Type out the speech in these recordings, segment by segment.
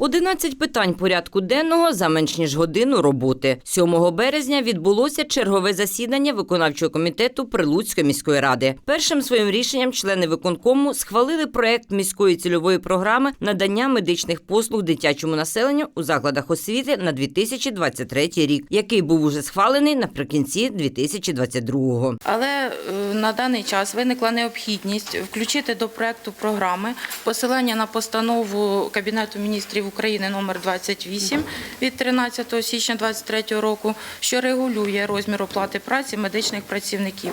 11 питань порядку денного за менш ніж годину роботи. 7 березня відбулося чергове засідання виконавчого комітету Прилуцької міської ради. Першим своїм рішенням члени виконкому схвалили проект міської цільової програми надання медичних послуг дитячому населенню у закладах освіти на 2023 рік, який був уже схвалений наприкінці 2022-го. Але е, на даний час виникла необхідність включити до проекту програми посилання на постанову Кабінету міністрів України номер 28 від 13 січня 2023 року, що регулює розмір оплати праці медичних працівників.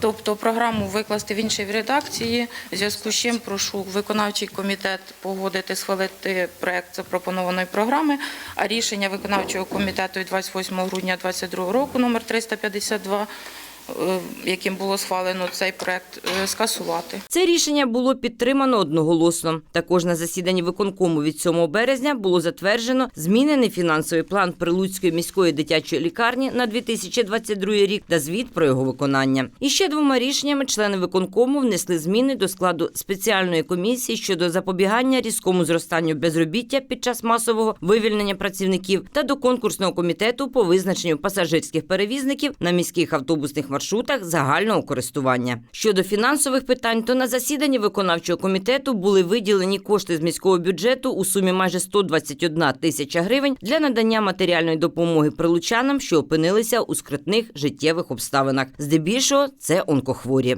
Тобто програму викласти в іншій редакції, в зв'язку з чим прошу виконавчий комітет погодити, схвалити проект запропонованої програми, а рішення виконавчого комітету від 28 грудня 2022 року номер 352 е, яким було схвалено цей проект, е, скасувати. Це рішення було підтримано одноголосно. Також на засіданні виконкому від 7 березня було затверджено змінений фінансовий план Прилуцької міської дитячої лікарні на 2022 рік та звіт про його виконання. І ще двома рішеннями члени виконкому внесли зміни до складу спеціальної комісії щодо запобігання різкому зростанню безробіття під час масового вивільнення працівників та до конкурсного комітету по визначенню пасажирських перевізників на міських автобусних маршрутах загального користування. Щодо фінансових питань, то на засіданні виконавчого комітету були виділені кошти з міського бюджету у сумі майже 121 тисяча гривень для надання матеріальної допомоги прилучанам, що опинилися у скритних життєвих обставинах. Здебільшого це онкохворі.